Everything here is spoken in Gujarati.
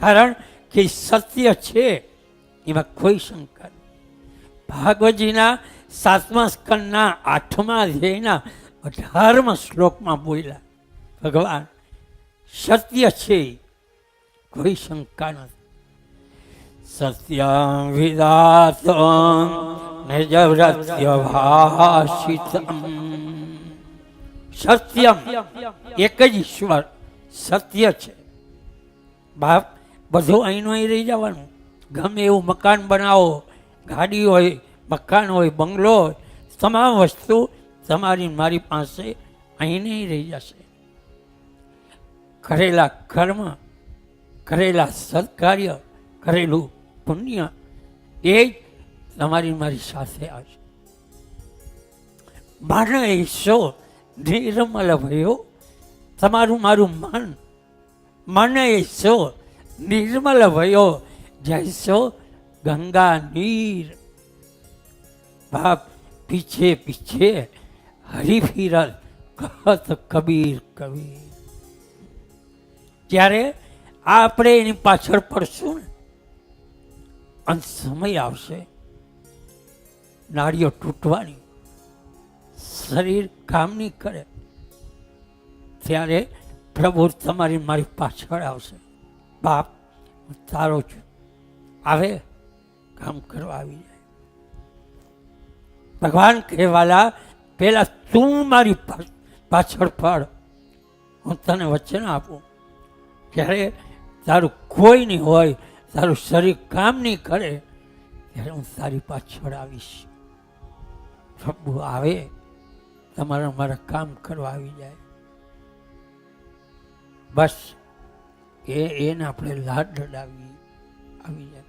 કારણ કે સત્ય છે એમાં કોઈ શંકા ભાગવતજીના સાતમા સ્કંદના આઠમા ધ્યેયના અઢારમા શ્લોકમાં બોલ્યા, ભગવાન, સત્ય છે, કોઈ શંકા નથી. સત્યમ વિદાતમ નિજવ્રત્ય ભાષિતમ સત્યમ, એક જ ઈશ્વર, સત્ય છે. બાપ બધું અહીંનું અહીં રહી જવાનું. ગમે એવું મકાન બનાવો, ગાડી હોય, મકાન હોય, બંગલો હોય, તમામ વસ્તુ તમારી મારી પાસે અહીં નહીં રહી જશે. કરેલા કર્મ, કરેલા સત્કાર્ય, કરેલું પુણ્ય એ જ તમારી મારી સાથે આવશે. મન ઈશો નિર્મલ ભયો, તમારું મારું મન મન એસો નિર્મલ ભયો જૈસો ગંગા નીર. બાપ પીછે પીછે હરિફિરલ કહત કબીર કબીર ત્યારે આપણે એની પાછળ પડશું ને અને સમય આવશે. નાળીઓ તૂટવાની શરીર કામ નહીં કરે. ત્યારે પ્રભુ તમારી મારી પાછળ આવશે. બાપ તારો છું. આવે, કામ કરવા આવી જાય. ભગવાન કહેવાલા, પેલા તું મારી પાછળ પડ. હું તને વચન આપું. જ્યારે તારું કોઈ નહીં હોય, તારું શરીર કામ નહીં કરે, ત્યારે હું તારી પાછળ આવીશ. પ્રભુ આવે, તમારા, મારા કામ કરવા આવી જાય. બસ. એ એને આપણે લાટ લડાવી આવી જાય.